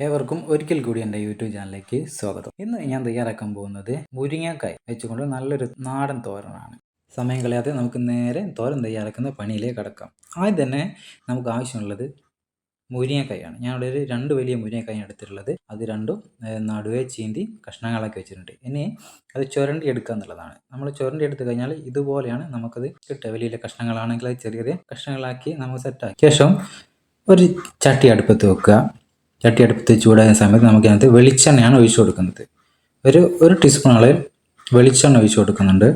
ഏവർക്കും ഒരിക്കൽ കൂടി എന്റെ യൂട്യൂബ് ചാനലിലേക്ക് സ്വാഗതം. ഇന്ന് ഞാൻ തയ്യാറാക്കാൻ പോകുന്നത് മുരിങ്ങക്കായ് വെച്ചുകൊണ്ട് നല്ലൊരു നാടൻ തോരനാണ്. സമയം കളയാതെ നമുക്ക് നേരെ തോരൻ തയ്യാറാക്കുന്ന പണിയിലേക്ക് കടക്കാം. ആദ്യം തന്നെ നമുക്ക് ആവശ്യമുള്ളത് മുരിങ്ങക്കായാണ്. ഞാനിവിടെ ഒരു രണ്ട് വലിയ മുരിങ്ങക്കായാണ് എടുത്തിട്ടുള്ളത്. അത് രണ്ടും നടുവേ ചീന്തി കഷ്ണങ്ങളാക്കി വെച്ചിട്ടുണ്ട്. ഇനി അത് ചുരണ്ടി എടുക്കുക എന്നുള്ളതാണ്. നമ്മൾ ചുരണ്ടി എടുത്തു കഴിഞ്ഞാൽ ഇതുപോലെയാണ് നമുക്കത് കിട്ടുക. വലിയ കഷ്ണങ്ങളാണെങ്കിൽ ചെറിയ കഷ്ണങ്ങളാക്കി നമുക്ക് സെറ്റാക്കി ശേഷം ഒരു ചട്ടി അടുപ്പത്ത് വെക്കുക. ചട്ടി അടുപ്പത്ത് ചൂടായ സമയത്ത് നമുക്ക് അതിനകത്ത് വെളിച്ചെണ്ണയാണ് ഒഴിച്ചു കൊടുക്കുന്നത്. ഒരു ഒരു ടീസ്പൂൺ അളവിൽ വെളിച്ചെണ്ണ ഒഴിച്ചു കൊടുക്കുന്നുണ്ട്.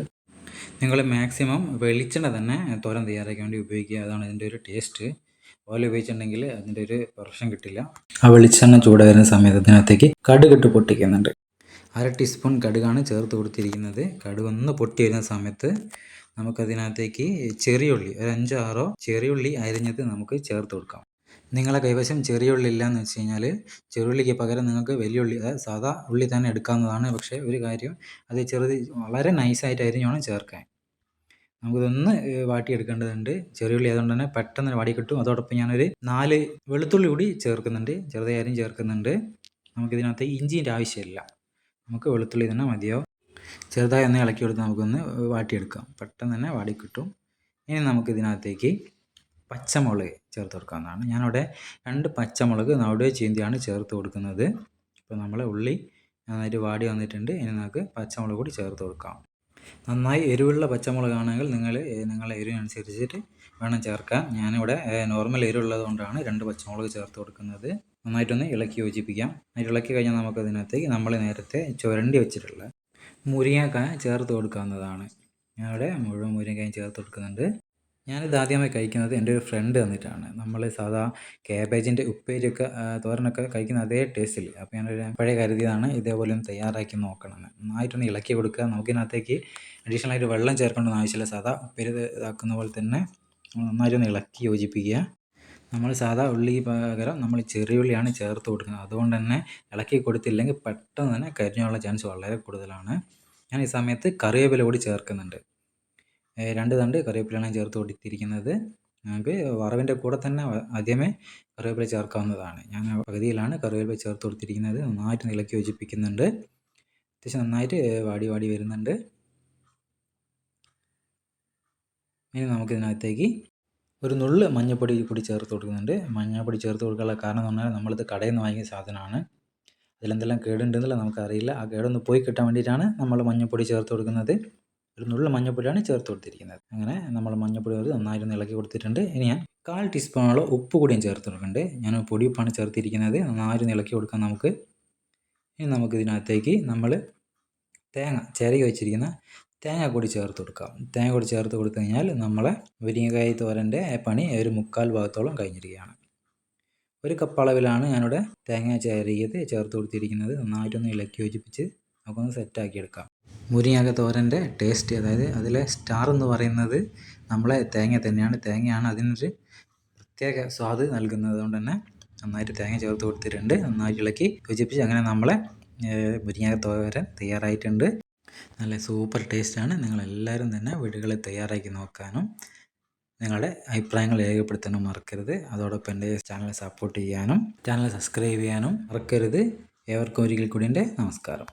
നിങ്ങൾ മാക്സിമം വെളിച്ചെണ്ണ തന്നെ തോരൻ തയ്യാറാക്കാൻ വേണ്ടി ഉപയോഗിക്കുക. അതാണ് ഇതിന്റെ ഒരു ടേസ്റ്റ്. ഓയിൽ ഉപയോഗിച്ചിട്ടുണ്ടെങ്കിൽ അതിന്റെ ഒരു പ്രശ്നം കിട്ടില്ല. ആ വെളിച്ചെണ്ണ ചൂടായിരുന്ന സമയത്ത് അതിനകത്തേക്ക് കടുകിട്ട് പൊട്ടിക്കുന്നുണ്ട്. അര ടീസ്പൂൺ കടുകാണ് ചേർത്ത് കൊടുത്തിരിക്കുന്നത്. കടുക് ഒന്ന് പൊട്ടി വരുന്ന സമയത്ത് നമുക്കതിനകത്തേക്ക് ചെറിയുള്ളി ഒരു അഞ്ചോ ആറോ ചെറിയുള്ളി അരിഞ്ഞത് നമുക്ക് ചേർത്ത് കൊടുക്കാം. നിങ്ങളെ കൈവശം ചെറിയ ഉള്ളി ഇല്ലയെന്ന് വെച്ച് കഴിഞ്ഞാൽ ചെറുള്ളിക്ക് പകരം നിങ്ങൾക്ക് വലിയ ഉള്ളി അതായത് സാധാ ഉള്ളി തന്നെ എടുക്കാവുന്നതാണ്. പക്ഷേ ഒരു കാര്യം അത് ചെറുത് വളരെ നൈസായിട്ട് അരിഞ്ഞോണം ചേർക്കാൻ. നമുക്കിതൊന്ന് വാട്ടിയെടുക്കേണ്ടതുണ്ട്. ചെറിയുള്ളി അതുകൊണ്ട് തന്നെ പെട്ടെന്ന് വാടി കിട്ടും. അതോടൊപ്പം ഞാനൊരു നാല് വെളുത്തുള്ളി കൂടി ചേർക്കുന്നുണ്ട്. ചെറുതായാലും ചേർക്കുന്നുണ്ട്. നമുക്കിതിനകത്ത് ഇഞ്ചിന്റെ ആവശ്യമില്ല. നമുക്ക് വെളുത്തുള്ളി തന്നെ മതിയോ? ചെറുതായി ഒന്ന് ഇളക്കി കൊടുത്ത് നമുക്കൊന്ന് വാട്ടിയെടുക്കാം. പെട്ടെന്ന് തന്നെ വാടി കിട്ടും. ഇനി നമുക്കിതിനകത്തേക്ക് പച്ചമുളക് ചേർത്ത് കൊടുക്കാവുന്നതാണ്. ഞാനവിടെ രണ്ട് പച്ചമുളക് നടുവേ ചീന്തിയാണ് ചേർത്ത് കൊടുക്കുന്നത്. ഇപ്പോൾ നമ്മളെ ഉള്ളി നന്നായിട്ട് വാടി വന്നിട്ടുണ്ട്. ഇനി നമുക്ക് പച്ചമുളക് കൂടി ചേർത്ത് കൊടുക്കാം. നന്നായി എരിവുള്ള പച്ചമുളകാണെങ്കിൽ നിങ്ങൾ നിങ്ങളുടെ എരിവിനനുസരിച്ചിട്ട് വേണം ചേർക്കാൻ. ഞാനിവിടെ നോർമൽ എരിവുള്ളത് കൊണ്ടാണ് രണ്ട് പച്ചമുളക് ചേർത്ത് കൊടുക്കുന്നത്. നന്നായിട്ടൊന്ന് ഇളക്കി യോജിപ്പിക്കാം. നന്നായിട്ട് ഇളക്കി കഴിഞ്ഞാൽ നമുക്കതിനകത്തേക്ക് നമ്മൾ നേരത്തെ ചുരണ്ടി വെച്ചിട്ടുള്ള മുരിങ്ങക്കായ ചേർത്ത് കൊടുക്കാവുന്നതാണ്. ഞാനിവിടെ മുഴുവൻ മുരിങ്ങക്കായും ചേർത്ത് കൊടുക്കുന്നുണ്ട്. ഞാനിത് ആദ്യമായി കഴിക്കുന്നത് എന്റെ ഒരു ഫ്രണ്ട് തന്നിട്ടാണ്. നമ്മൾ സാധാ കാബേജിന്റെ ഉപ്പേരിയൊക്കെ തോരനൊക്കെ കഴിക്കുന്ന അതേ ടേസ്റ്റിൽ അപ്പോൾ ഞാനൊരു പഴയ കരുതിയതാണ് ഇതേപോലെ ഒന്ന് തയ്യാറാക്കി നോക്കണം. നന്നായിട്ടൊന്ന് ഇളക്കി കൊടുക്കുക. നമുക്കിതിനകത്തേക്ക് അഡീഷണൽ ആയിട്ട് വെള്ളം ചേർക്കേണ്ടെന്ന് ആവശ്യമില്ല. സാധാ ഉപ്പേരി ഇതാക്കുന്ന പോലെ തന്നെ നന്നായിട്ടൊന്ന് ഇളക്കി യോജിപ്പിക്കുക. നമ്മൾ സാധാ ഉള്ളി പകരം നമ്മൾ ചെറിയുള്ളിയാണ് ചേർത്ത് കൊടുക്കുന്നത്. അതുകൊണ്ട് തന്നെ ഇളക്കി കൊടുത്തില്ലെങ്കിൽ പെട്ടെന്ന് തന്നെ കരിഞ്ഞുള്ള ചാൻസ് വളരെ കൂടുതലാണ്. ഞാൻ ഈ സമയത്ത് കറിവേപ്പില കൂടി ചേർക്കുന്നുണ്ട്. രണ്ട് തണ്ട് കറിവേപ്പിലയാണ് ചേർത്ത് കൊടുത്തിരിക്കുന്നത് നമുക്ക് വറവിന്റെ കൂടെ തന്നെ ആദ്യമേ കറിവേപ്പില ചേർക്കാവുന്നതാണ്. ഞാൻ പകുതിയിലാണ് കറിവേപ്പില ചേർത്ത് കൊടുത്തിരിക്കുന്നത്. നന്നായിട്ട് ഇളക്കി യോജിപ്പിക്കുന്നുണ്ട്. അത്യാവശ്യം നന്നായിട്ട് വാടി വാടി വരുന്നുണ്ട്. ഇനി നമുക്കിതിനകത്തേക്ക് ഒരു നുള്ള് മഞ്ഞപ്പൊടി കൂടി ചേർത്ത് കൊടുക്കുന്നുണ്ട്. മഞ്ഞപ്പൊടി ചേർത്ത് കൊടുക്കാനുള്ള കാരണം എന്ന് പറഞ്ഞാൽ നമ്മളിത് കടയിൽ നിന്ന് വാങ്ങിയ സാധനമാണ്. അതിലെന്തെല്ലാം കേടുണ്ടെന്നുള്ള നമുക്കറിയില്ല. ആ കേടൊന്ന് പോയി കിട്ടാൻ വേണ്ടിയിട്ടാണ് നമ്മൾ മഞ്ഞപ്പൊടി ചേർത്ത് കൊടുക്കുന്നത്. ഒരു നുള്ള മഞ്ഞപ്പൊടിയാണ് ചേർത്ത് കൊടുത്തിരിക്കുന്നത്. അങ്ങനെ നമ്മൾ മഞ്ഞപ്പൊടി അത് നന്നായിട്ട് ഇളക്കി കൊടുത്തിട്ടുണ്ട്. ഇനി ഞാൻ കാൽ ടീസ്പൂണോളം ഉപ്പ് കൂടിയും ചേർത്ത് കൊടുക്കുന്നുണ്ട്. ഞാൻ പൊടി ഉപ്പാണ് ചേർത്തിരിക്കുന്നത്. നന്നായിട്ട് ഇളക്കി കൊടുക്കാം നമുക്ക്. ഇനി നമുക്ക് ഇതിനകത്തേക്ക് നമ്മൾ തേങ്ങ ചിരകി വെച്ചിരിക്കുന്ന തേങ്ങ കൂടി ചേർത്ത് കൊടുക്കാം. തേങ്ങ കൂടി ചേർത്ത് കൊടുത്തു കഴിഞ്ഞാൽ നമ്മളെ മുരിങ്ങക്കായ് തോരന്റെ പണി ഒരു മുക്കാൽ ഭാഗത്തോളം കഴിഞ്ഞിരിക്കുകയാണ്. ഒരു കപ്പ് അളവിലാണ് ഞാനിവിടെ തേങ്ങ ചിരകിയത് ചേർത്ത് കൊടുത്തിരിക്കുന്നത്. നന്നായിട്ടൊന്ന് ഇളക്കി യോജിപ്പിച്ച് നമുക്കൊന്ന് സെറ്റാക്കി എടുക്കാം. മുരിങ്ങക്ക തോരന്റെ ടേസ്റ്റ് അതായത് അതിലെ സ്റ്റാർ എന്ന് പറയുന്നത് നമ്മളെ തേങ്ങ തന്നെയാണ്. തേങ്ങയാണ് അതിനൊരു പ്രത്യേക സ്വാദ് നൽകുന്നത്. അതുകൊണ്ട് തന്നെ നന്നായിട്ട് തേങ്ങ ചേർത്ത് കൊടുത്തിട്ടുണ്ട്. നന്നായിട്ട് ഇളക്കി യോജിപ്പിച്ച് അങ്ങനെ നമ്മളെ മുരിങ്ങക തോരൻ തയ്യാറായിട്ടുണ്ട്. നല്ല സൂപ്പർ ടേസ്റ്റാണ് നിങ്ങളെല്ലാവരും തന്നെ വീടുകളിൽ തയ്യാറാക്കി നോക്കാനും നിങ്ങളുടെ അഭിപ്രായങ്ങൾ രേഖപ്പെടുത്താനും മറക്കരുത്. അതോടൊപ്പം എന്റെ ചാനൽ സപ്പോർട്ട് ചെയ്യാനും ചാനൽ സബ്സ്ക്രൈബ് ചെയ്യാനും മറക്കരുത്. ഏവർക്കും ഒരിക്കൽ കൂടി നമസ്കാരം.